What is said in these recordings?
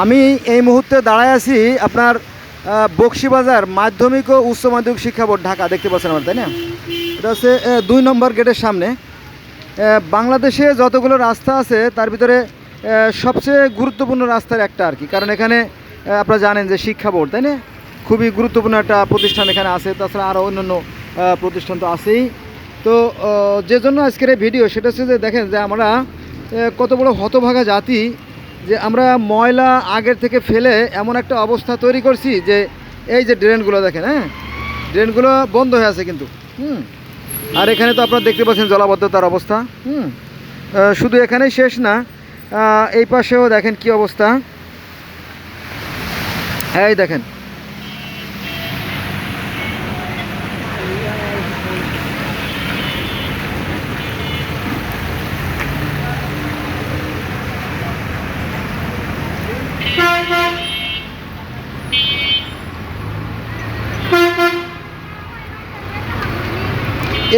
আমি এই মুহূর্তে দাঁড়ায় আছি আপনার আহ, বকশিবাজার মাধ্যমিক ও উচ্চ মাধ্যমিক শিক্ষা বোর্ড ঢাকা দেখতে পাচ্ছেন আমার তাই না? এটা হচ্ছে দুই নম্বর গেটের সামনে। বাংলাদেশে যতগুলো রাস্তা আছে তার ভিতরে সবচেয়ে গুরুত্বপূর্ণ রাস্তার একটা আর কি। কারণ এখানে আপনারা জানেন যে শিক্ষা বোর্ড তাই না? খুবই গুরুত্বপূর্ণ একটা প্রতিষ্ঠান এখানে আছে তাছাড়া আরও অন্যান্য প্রতিষ্ঠান তো আছেই। তো যে জন্য আজকের এই ভিডিও সেটা হচ্ছে যে দেখেন যে আমরা কত বড় হতভাগা জাতি যে আমরা ময়লা আগের থেকে ফেলে এমন একটা অবস্থা তৈরি করছি যে এই যে ড্রেনগুলো দেখেন হ্যাঁ? ড্রেনগুলো বন্ধ হয়ে আছে কিন্তু, হুম? আর এখানে তো আপনারা দেখতে পাচ্ছেন জলাবদ্ধতার অবস্থা, হুম? শুধু এখানেই শেষ না এই পাশেও দেখেন কি অবস্থা? এই দেখেন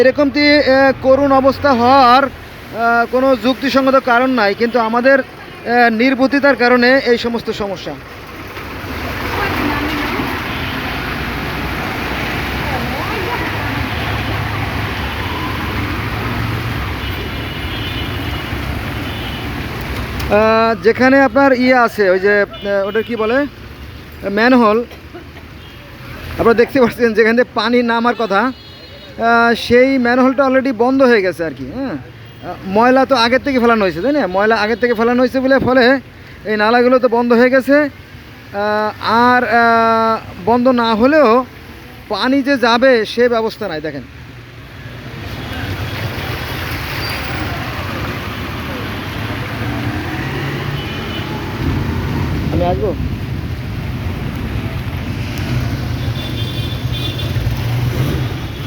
এরকমটি করুণ অবস্থা হওয়ার কোনো যুক্তিসঙ্গত কারণ নাই, কিন্তু আমাদের নির্বুদ্ধিতার কারণে এই সমস্ত সমস্যা। যেখানে আপনার ইয়ে আছে, ওই যে ওটা কি বলে? ম্যানহোল। আপনারা দেখতে পাচ্ছেন যেখান থেকে পানি নামার কথা। সেই ম্যানহোলটা অলরেডি বন্ধ হয়ে গেছে আর কি হ্যাঁ? ময়লা তো আগের থেকে ফেলানো হয়েছে, তাই না? ময়লা আগের থেকে ফেলানো হয়েছে বলে ফলে এই নালাগুলো তো বন্ধ হয়ে গেছে। আর বন্ধ না হলেও পানি যে যাবে সে ব্যবস্থা নাই, দেখেন। আমি আসব?